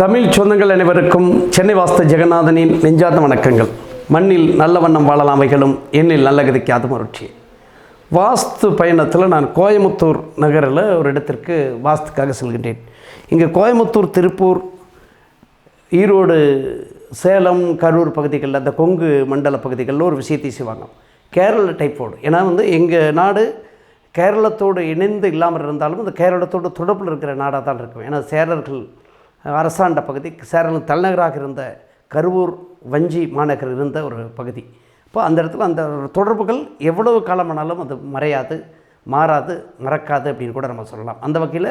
தமிழ் சொந்தங்கள் அனைவருக்கும் சென்னை வாஸ்து ஜெகநாதனின் நெஞ்சார்ந்த வணக்கங்கள். மண்ணில் நல்ல வண்ணம் வாழலாமைகளும் எண்ணில் நல்ல கதிக்காத மருட்சி வாஸ்து பயணத்தில் நான் கோயமுத்தூர் நகரில் ஒரு இடத்திற்கு வாஸ்துக்காக செல்கின்றேன். இங்கே கோயமுத்தூர் திருப்பூர் ஈரோடு சேலம் கரூர் பகுதிகளில் அந்த கொங்கு மண்டல பகுதிகளில் ஒரு விஷயத்தை செய்வாங்க. கேரள டைப்போடு ஏன்னா வந்து எங்கள் நாடு கேரளத்தோடு இணைந்து இல்லாமல் இருந்தாலும் இந்த கேரளத்தோடு தொடர்பில் இருக்கிற நாடாக தான் இருக்கும். ஏன்னா சேரர்கள் அரசாண்ட பகுதி. சேரலின் தலைநகராக இருந்த கருவூர் வஞ்சி மாநகர் இருந்த ஒரு பகுதி. இப்போ அந்த இடத்துல அந்த தொடர்புகள் எவ்வளவு காலமானாலும் அது மறையாது மாறாது மறக்காது அப்படின்னு கூட நம்ம சொல்லலாம். அந்த வகையில்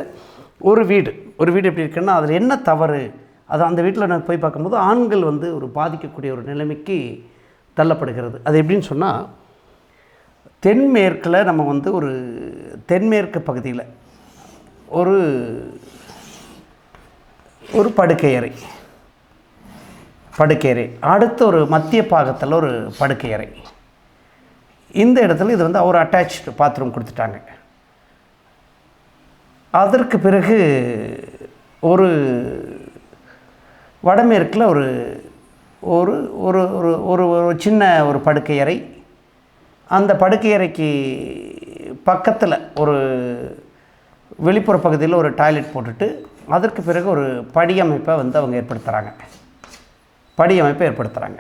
ஒரு வீடு ஒரு வீடு எப்படி இருக்குன்னா அதில் என்ன தவறு? அது அந்த வீட்டில் நான் போய் பார்க்கும்போது ஆண்கள் வந்து ஒரு பாதிக்கக்கூடிய ஒரு நிலைமைக்கு தள்ளப்படுகிறது. அது எப்படின்னு சொன்னால் தென்மேற்கில் நம்ம வந்து ஒரு தென்மேற்கு பகுதியில் ஒரு ஒரு படுக்கை அறை படுக்கை அறை அடுத்த ஒரு மத்திய பாகத்தில் ஒரு படுக்கை அறை இந்த இடத்துல இது வந்து ஒரு அட்டாச்சு பாத்ரூம் கொடுத்துட்டாங்க. அதற்கு பிறகு ஒரு வடமேற்கில் ஒரு ஒரு ஒரு ஒரு ஒரு ஒரு சின்ன ஒரு படுக்கை அறை அந்த படுக்கை அறைக்கு பக்கத்தில் ஒரு வெளிப்புற பகுதியில் ஒரு டாய்லெட் போட்டுட்டு அதற்கு பிறகு ஒரு படியமைப்பை வந்து அவங்க ஏற்படுத்துகிறாங்க படியமைப்பை ஏற்படுத்துகிறாங்க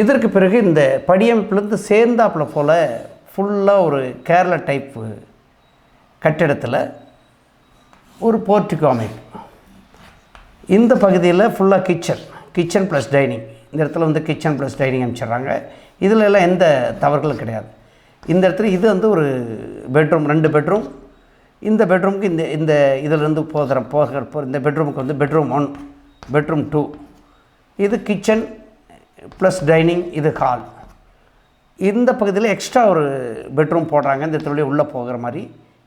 இதற்கு பிறகு இந்த படியமைப்புலேருந்து சேர்ந்தாப்புல போல் ஃபுல்லாக ஒரு கேரள டைப்பு கட்டிடத்தில் ஒரு போர்ட்டிகோ அமைப்பு. இந்த பகுதியில் ஃபுல்லாக கிச்சன் கிச்சன் ப்ளஸ் டைனிங் இந்த இடத்துல வந்து கிச்சன் ப்ளஸ் டைனிங் அமைச்சிடுறாங்க. இதில் எல்லாம் எந்த தவறுகளும் கிடையாது. இந்த இடத்துல இது வந்து ஒரு பெட்ரூம் ரெண்டு பெட்ரூம் இந்த பெட்ரூமுக்கு இந்த இந்த இதிலேருந்து போகிற போகிற போ இந்த பெட்ரூமுக்கு வந்து பெட்ரூம் ஒன் பெட்ரூம் டூ இது கிச்சன் ப்ளஸ் டைனிங் இது ஹால் இந்த பகுதியில் எக்ஸ்ட்ரா ஒரு பெட்ரூம் போடுறாங்க. இந்த இடத்துல உள்ளே போகிற மாதிரி.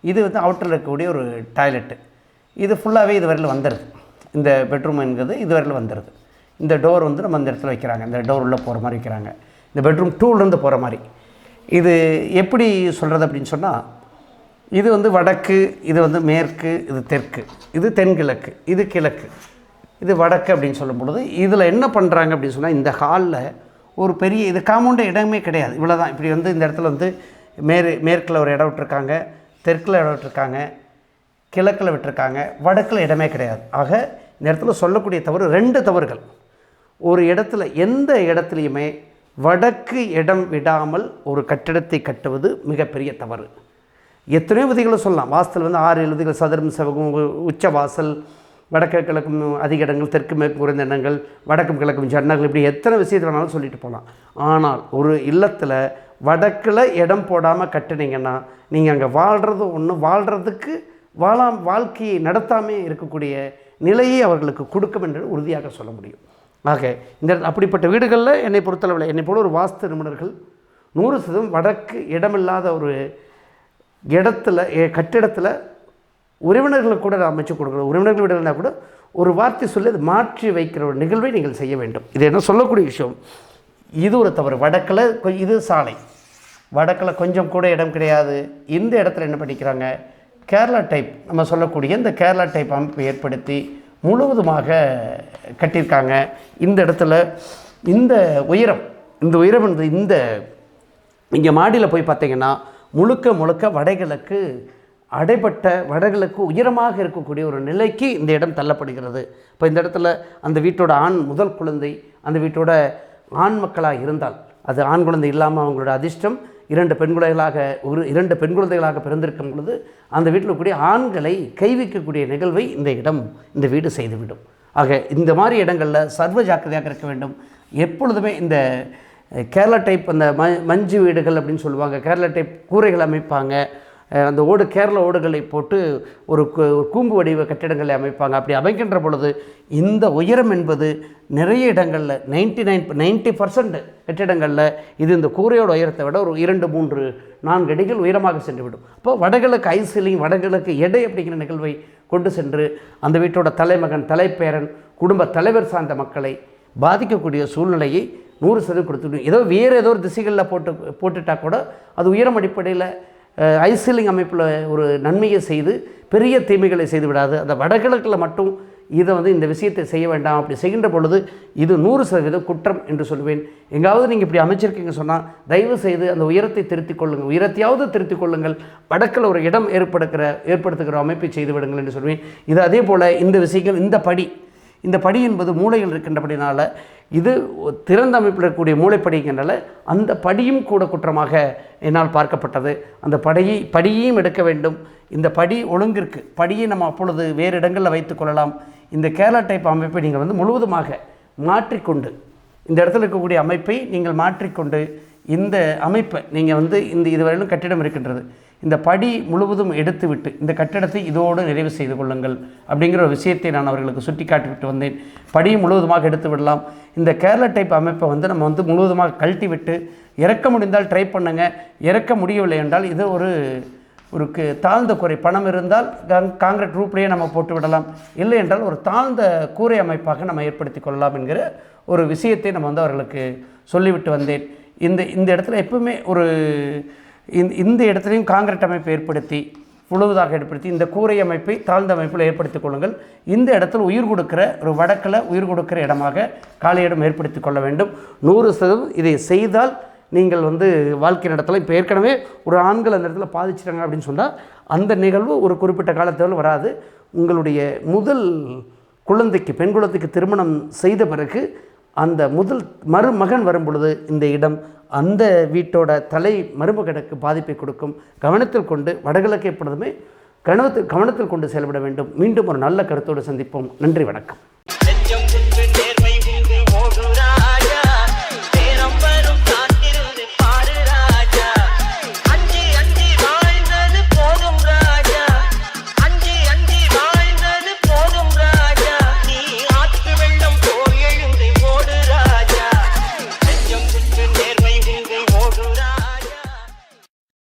இது வந்து அவுட்டரில் இருக்கக்கூடிய ஒரு டாய்லெட்டு இது ஃபுல்லாகவே இது வரையில் வந்துடுது இந்த பெட்ரூம்ங்கிறது இது வரையில் வந்துடுது இந்த டோர் வந்து நம்ம இந்த இடத்துல வைக்கிறாங்க. இந்த டோர் உள்ளே போகிற மாதிரி வைக்கிறாங்க. இந்த பெட்ரூம் டூலேருந்து போகிற மாதிரி. இது எப்படி சொல்கிறது அப்படின்னு சொன்னால் இது வந்து வடக்கு இது வந்து மேற்கு இது தெற்கு. இது தென்கிழக்கு இது கிழக்கு. இது வடக்கு அப்படின்னு சொல்லும் பொழுது இதில் என்ன பண்ணுறாங்க அப்படின்னு சொன்னால் இந்த ஹாலில் ஒரு பெரிய இது காம்பவுண்டு இடமே கிடையாது. இவ்வளோ தான் இப்படி வந்து இந்த இடத்துல வந்து மேற்கு மேற்கில் ஒரு இடம் விட்டுருக்காங்க தெற்கில் இடம் விட்டுருக்காங்க கிழக்கில் விட்டுருக்காங்க வடக்கில் இடமே கிடையாது. ஆக இந்த இடத்துல சொல்லக்கூடிய தவறு ரெண்டு தவறுகள். ஒரு இடத்துல எந்த இடத்துலையுமே வடக்கு இடம் விடாமல் ஒரு கட்டிடத்தை கட்டுவது மிகப்பெரிய தவறு. எத்தனையோ விதிகளை சொல்லலாம். வாசல் வந்து ஆறு ஏழு விதிகள். சதுரம் சவகம் உச்ச வாசல் வடக்கு கிழக்கும் அதிக இடங்கள் தெற்கு மேற்கு குறைந்த இடங்கள் வடக்கும் கிழக்கும் ஜன்னங்கள் இப்படி எத்தனை விஷயத்தில் வேணாலும் சொல்லிட்டு போகலாம். ஆனால் ஒரு இல்லத்தில் வடக்கில் இடம் போடாமல் கட்டுனீங்கன்னா நீங்கள் அங்கே வாழ்கிறது ஒன்று வாழ்கிறதுக்கு வாழாம் வாழ்க்கையை நடத்தாமே இருக்கக்கூடிய நிலையை அவர்களுக்கு கொடுக்கும் என்று உறுதியாக சொல்ல முடியும். ஆக இந்த அப்படிப்பட்ட வீடுகளில் என்னை பொறுத்தளவில் என்னை போல ஒரு வாஸ்து நிபுணர்கள் நூறு சதவீதம் வடக்கு இடமில்லாத ஒரு இடத்துல கட்டிடத்தில் உறவினர்கள் கூட அமைச்சு கொடுக்கணும். உறவினர்கள் விடலைனா கூட ஒரு வார்த்தை சொல்லி அது மாற்றி வைக்கிற ஒரு நிகழ்வை நீங்கள் செய்ய வேண்டும். இது என்ன சொல்லக்கூடிய விஷயம்? இது ஒரு தவறு. வடக்கில் கொ- இது சாலை. வடக்கில் கொஞ்சம் கூட இடம் கிடையாது. இந்த இடத்துல என்ன பண்ணிக்கிறாங்க? கேரளா டைப் நம்ம சொல்லக்கூடிய இந்த கேரளா டைப் அமைப்பை ஏற்படுத்தி முழுவதுமாக கட்டியிருக்காங்க. இந்த இடத்துல இந்த உயரம் இந்த உயரம் இந்த இந்த இங்கே மாடியில் போய் பார்த்தீங்கன்னா முழுக்க முழுக்க வடைகளுக்கு அடைப்பட்ட வடகிழக்கு உயரமாக இருக்கக்கூடிய ஒரு நிலைக்கு இந்த இடம் தள்ளப்படுகிறது. இப்போ இந்த இடத்துல அந்த வீட்டோட ஆண் முதல் குழந்தை அந்த வீட்டோட ஆண் மக்களாக இருந்தால் அது ஆண் குழந்தை இல்லாமல் அவங்களோட அதிர்ஷ்டம் இரண்டு பெண் குழந்தைகளாக ஒரு இரண்டு பெண் குழந்தைகளாக பிறந்திருக்கும் பொழுது அந்த வீட்டில் கூடிய ஆண்களை கைவிக்கக்கூடிய நிகழ்வை இந்த இடம் இந்த வீடு செய்துவிடும். ஆக இந்த மாதிரி இடங்களில் சர்வ ஜாக்கிரதையாக இருக்க வேண்டும். எப்பொழுதுமே இந்த கேரளா டைப் அந்த ம மஞ்சு வீடுகள் அப்படின்னு சொல்லுவாங்க. கேரளா டைப் கூரைகள் அமைப்பாங்க. அந்த ஓடு கேரள ஓடுகளை போட்டு ஒரு ஒரு கூம்பு வடிவ கட்டிடங்களை அமைப்பாங்க. அப்படி அமைக்கின்ற பொழுது இந்த உயரம் என்பது நிறைய இடங்களில் நைன்டி நைன் நைன்ட்டி பர்சன்ட் கட்டிடங்களில் இது இந்த கூரையோட உயரத்தை விட ஒரு இரண்டு மூன்று நான்கு அடிகள் உயரமாக சென்றுவிடும். அப்போ வடகிழக்கு ஐசிலிங் வடகிழக்கு எடை அப்படிங்கிற நிகழ்வை கொண்டு சென்று அந்த வீட்டோட தலைமகன் தலைப்பேரன் குடும்ப தலைவர் சார்ந்த மக்களை பாதிக்கக்கூடிய சூழ்நிலையை நூறு சதவீதம் கொடுத்துடும் ஏதோ வேறு ஏதோ ஒரு திசைகளில் போட்டு போட்டுட்டா கூட அது உயரம் அடிப்படையில் ஐசிலிங் அமைப்பில் ஒரு நன்மையை செய்து பெரிய தீமைகளை செய்து விடாது. அந்த வடகிழக்கில் மட்டும் இதை வந்து இந்த விஷயத்தை செய்ய வேண்டாம். அப்படி செய்கின்ற பொழுது இது நூறு சதவீதம் குற்றம் என்று சொல்வேன். எங்காவது நீங்கள் இப்படி அமைச்சிருக்கீங்க சொன்னால் தயவு செய்து அந்த உயரத்தை திருத்திக் கொள்ளுங்கள். உயரத்தையாவது திருத்திக் கொள்ளுங்கள். வடக்கில் ஒரு இடம் ஏற்படுக்கிற ஏற்படுத்துகிற அமைப்பை செய்து விடுங்கள் என்று சொல்வேன். இது அதே போல் இந்த விஷயங்கள் இந்த படி இந்த படி என்பது மூளையில் இருக்கின்றபடினால இது திறந்த அமைப்பில் இருக்கக்கூடிய மூளைப்படிங்கிறனால அந்த படியும் கூட குற்றமாக என்னால் பார்க்கப்பட்டது. அந்த படியை படியையும் எடுக்க வேண்டும். இந்த படி ஒழுங்கிற்கு படியை நம்ம அப்பொழுது வேறு இடங்களில் வைத்துக்கொள்ளலாம் இந்த கேரளா டைப் அமைப்பை நீங்கள் வந்து முழுவதுமாக மாற்றிக்கொண்டு இந்த இடத்துல இருக்கக்கூடிய அமைப்பை நீங்கள் மாற்றிக்கொண்டு இந்த அமைப்பை நீங்கள் வந்து இந்த இதுவரையிலும் கட்டிடம் இருக்கின்றது. இந்த படி முழுவதும் எடுத்துவிட்டு இந்த கட்டிடத்தை இதோடு நிறைவு செய்து கொள்ளுங்கள் அப்படிங்கிற ஒரு விஷயத்தை நான் அவர்களுக்கு சுட்டி காட்டிவிட்டு வந்தேன். படி முழுவதுமாக எடுத்து விடலாம் இந்த கேரளா டைப் அமைப்பை வந்து நம்ம வந்து முழுவதுமாக கழட்டி விட்டு இறக்க முடிந்தால் ட்ரை பண்ணுங்கள் இறக்க முடியவில்லை என்றால் இது ஒரு ஒரு கு- தாழ்ந்த கூரை. பணம் இருந்தால் காங் காங்கிரட் ரூப்லேயே நம்ம போட்டு விடலாம். இல்லை என்றால் ஒரு தாழ்ந்த கூரை அமைப்பாக நம்ம ஏற்படுத்தி கொள்ளலாம் என்கிற ஒரு விஷயத்தை நம்ம வந்து அவர்களுக்கு சொல்லிவிட்டு வந்தேன். இந்த இந்த இடத்துல எப்பவுமே ஒரு இந்த இந்த இடத்துலையும் காங்கிரட் அமைப்பு ஏற்படுத்தி முழுவதாக ஏற்படுத்தி இந்த கூரை அமைப்பை தாழ்ந்த அமைப்பில் ஏற்படுத்திக் கொள்ளுங்கள். இந்த இடத்துல உயிர் கொடுக்கிற ஒரு வடக்கில் உயிர் கொடுக்கிற இடமாக காலியிடம் ஏற்படுத்தி கொள்ள வேண்டும். நூறு சதவீதம் இதை செய்தால் நீங்கள் வந்து வாழ்க்கை நடத்தலாம். இப்போ ஏற்கனவே ஒரு ஆண்கள் அந்த இடத்துல பாதிச்சிட்டாங்க அப்படின்னு சொன்னால் அந்த நிகழ்வு ஒரு குறிப்பிட்ட காலத்தில் வராது. உங்களுடைய முதல் குழந்தைக்கு பெண் குழந்தைக்கு திருமணம் செய்த பிறகு அந்த முதல் மருமகன் வரும் பொழுது இந்த இடம் அந்த வீட்டோட தலை மருமகனுக்கு பாதிப்பை கொடுக்கும். கவனத்தில் கொண்டு வடகிழக்கு எப்பொழுதுமே கவனத்தில் கவனத்தில் கொண்டு செயல்பட வேண்டும். மீண்டும் ஒரு நல்ல கருத்தோடு சந்திப்போம். நன்றி வணக்கம்.